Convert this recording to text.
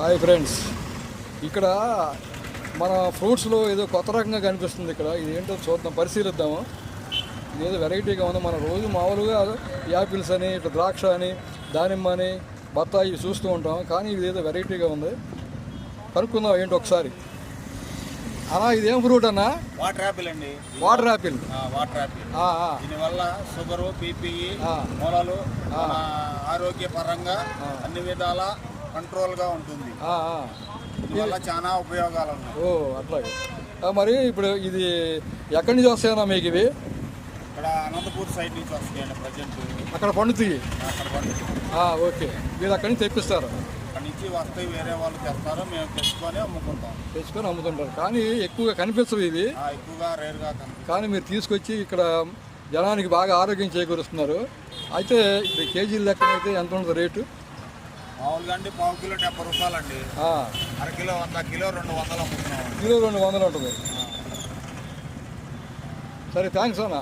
Hi friends. ఇక్కడ మన ఫ్రూట్స్లో ఏదో కొత్త రకంగా కనిపిస్తుంది ఇక్కడ. ఇది ఏంటో చూద్దాం పరిశీలిద్దాము. ఇది ఏదో వెరైటీగా ఉంది. మనం రోజు మామూలుగా యాపిల్స్ అని ఇట్లా ద్రాక్ష అని దానిమ్మ అని బత్తాయి చూస్తూ ఉంటాం. కానీ ఇది ఏదో వెరైటీగా ఉంది. కనుక్కుందాం ఏంటో ఒకసారి. అలా ఇదేం ఫ్రూట్ అన్నా? వాటర్ యాపిల్ అండి. వాటర్ యాపిల్ వాటర్ యాపిల్ దీనివల్ల షుగరు బీపీ. మూలలు ఆరోగ్యపరంగా. అన్ని విధాల కంట్రోల్గా ఉంటుంది. దీనివల్ల చాలా ఉపయోగాలు ఉన్నాయి ఓ అట్లాగే. మరి ఇప్పుడు ఇది ఎక్కడి నుంచి వస్తాయన్నా మీకు ఇవి? ఇక్కడ అనంతపూర్ సైడ్ నుంచి వస్తాయండి ప్రజెంట్. అక్కడ పండుతాయి అక్కడ పండుతుంది ఓకే. మీరు అక్కడి నుంచి తెప్పిస్తారు? అక్కడ నుంచి వస్తాయి వేరే వాళ్ళు తెస్తారు మేము తెచ్చుకొని అమ్ముకుంటాం. తెచ్చుకొని అమ్ముతుంటారు. కానీ ఎక్కువగా కనిపించవు ఇవి. ఆ, ఎక్కువగా రేరుగా కనిపిస్తుంది కానీ మీరు తీసుకొచ్చి ఇక్కడ జనానికి బాగా ఆరోగ్యం చేకూరుస్తున్నారు. అయితే ఇప్పుడు కేజీల లెక్కన అయితే ఎంత ఉంటుంది రేటు? మామూలుగా అండి పావు కిలో డెబ్బై రూపాయలు అండి ఆ, అర కిలో వంద కిలో రెండు వందలు అమ్ముతున్నాం కిలో రెండు వందలు ఉంటుంది. సరే థ్యాంక్స్ అన్న.